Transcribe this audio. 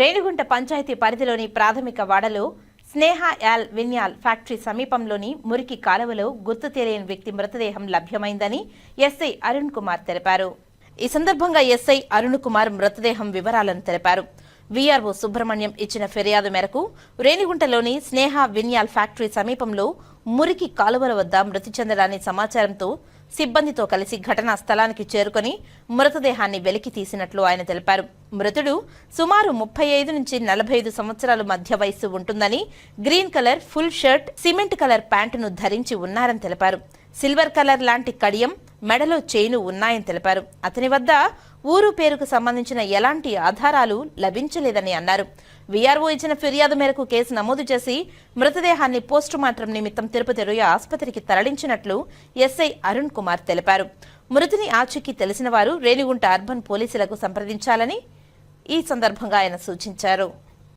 రేణిగుంట పంచాయతీ పరిధిలోని ప్రాథమిక వాడలో స్నేహ యాల్ విన్యాల్ ఫ్యాక్టరీ సమీపంలోని మురికి కాలువలో గుర్తు తెలియని వ్యక్తి మృతదేహం లభ్యమైందని ఎస్ఐ అరుణ్ కుమార్ తెలిపారు. ఈ సందర్భంగా ఎస్ఐ అరుణ్ కుమార్ మృతదేహం వివరాలను తెలిపారు. వీఆర్ఓ సుబ్రహ్మణ్యం ఇచ్చిన ఫిర్యాదు మేరకు రేణిగుంటలోని స్నేహ విన్యాల్ ఫ్యాక్టరీ సమీపంలో మురికి కాలువల వద్ద మృతి చెందడాన్ని సమాచారంతో సిబ్బందితో కలిసి ఘటనా స్థలానికి చేరుకొని మృతదేహాన్ని వెలికి తీసినట్లు ఆయన తెలిపారు. మృతుడు సుమారు ముప్పై ఐదు నుంచి నలభై ఐదు సంవత్సరాల మధ్య వయస్సు ఉంటుందని green colour full shirt cement colour ప్యాంటును ధరించి ఉన్నారని తెలిపారు. సిల్వర్ కలర్ లాంటి కడియం మెడలో చేయిను ఉన్నాయని తెలిపారు. అతని వద్ద ఊరు పేరుకు సంబంధించిన ఎలాంటి ఆధారాలు లభించలేదని అన్నారు. వీఆర్ఓ ఇచ్చిన ఫిర్యాదు మేరకు కేసు నమోదు చేసి మృతదేహాన్ని పోస్టుమార్టం నిమిత్తం తిరుపతి రొయ్య ఆసుపత్రికి తరలించినట్లు ఎస్ఐ అరుణ్ కుమార్ తెలిపారు. మృతిని ఆచూకీ తెలిసిన వారు రేణిగుంట అర్బన్ పోలీసులకు సంప్రదించాలని ఈ సందర్భంగా ఆయన సూచించారు.